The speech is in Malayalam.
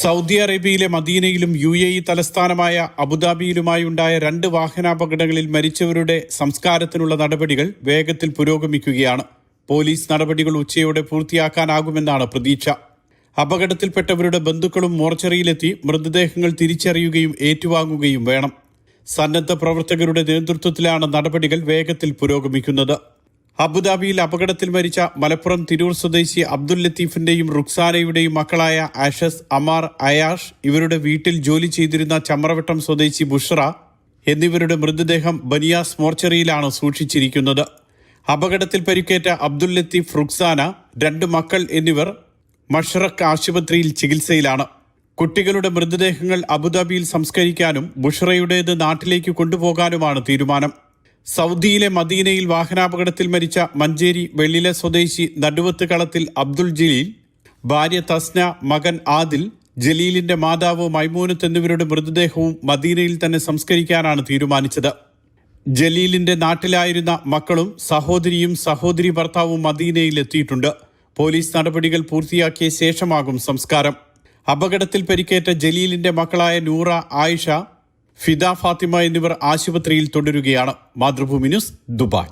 സൗദി അറേബ്യയിലെ മദീനയിലും യു എ ഇ തലസ്ഥാനമായ അബുദാബിയിലുമായുണ്ടായ രണ്ട് വാഹനാപകടങ്ങളിൽ മരിച്ചവരുടെ സംസ്കാരത്തിനുള്ള നടപടികൾ വേഗത്തിൽ പുരോഗമിക്കുകയാണ്. പോലീസ് നടപടികൾ ഉച്ചയോടെ പൂർത്തിയാക്കാനാകുമെന്നാണ് പ്രതീക്ഷ. അപകടത്തിൽപ്പെട്ടവരുടെ ബന്ധുക്കളും മോർച്ചറിയിലെത്തി മൃതദേഹങ്ങൾ തിരിച്ചറിയുകയും ഏറ്റുവാങ്ങുകയും വേണം. സന്നദ്ധ പ്രവർത്തകരുടെ നേതൃത്വത്തിലാണ് നടപടികൾ വേഗത്തിൽ പുരോഗമിക്കുന്നത്. അബുദാബിയിൽ അപകടത്തിൽ മരിച്ച മലപ്പുറം തിരൂർ സ്വദേശി അബ്ദുൽ ലത്തീഫിന്റെയും റുക്സാനയുടെയും മക്കളായ ആഷസ് അമാർ അയാഷ് ഇവരുടെ വീട്ടിൽ ജോലി ചെയ്തിരുന്ന ചമ്രവട്ടം സ്വദേശി ബുഷ്റ എന്നിവരുടെ മൃതദേഹം ബനിയാസ് മോർച്ചറിയിലാണ് സൂക്ഷിച്ചിരിക്കുന്നത്. അപകടത്തിൽ പരിക്കേറ്റ അബ്ദുൽ ലത്തീഫ് റുക്സാന രണ്ട് മക്കൾ എന്നിവർ മഷ്റഖ് ആശുപത്രിയിൽ ചികിത്സയിലാണ്. കുട്ടികളുടെ മൃതദേഹങ്ങൾ അബുദാബിയിൽ സംസ്കരിക്കാനും ബുഷ്റയുടേത് നാട്ടിലേക്ക് കൊണ്ടുപോകാനുമാണ് തീരുമാനം. സൗദിയിലെ മദീനയിൽ വാഹനാപകടത്തിൽ മരിച്ച മഞ്ചേരി വെള്ളിലെ സ്വദേശി നടുവത്ത് കളത്തിൽ അബ്ദുൾ ജലീൽ ഭാര്യ തസ്ന മകൻ ആദിൽ ജലീലിന്റെ മാതാവ് മൈമൂനത്ത് എന്നിവരുടെ മൃതദേഹവും മദീനയിൽ തന്നെ സംസ്കരിക്കാനാണ് തീരുമാനിച്ചത്. ജലീലിന്റെ നാട്ടിലായിരുന്ന മക്കളും സഹോദരിയും സഹോദരി ഭർത്താവും മദീനയിൽ എത്തിയിട്ടുണ്ട്. പോലീസ് നടപടികൾ പൂർത്തിയാക്കിയ ശേഷമാകും സംസ്കാരം. അപകടത്തിൽ പരിക്കേറ്റ ജലീലിന്റെ മക്കളായ നൂറ ആയിഷ ഫിദ ഫാത്തിമ എന്നിവർ ആശുപത്രിയിൽ തുടരുകയാണ്. Mathrubhumi news Dubai.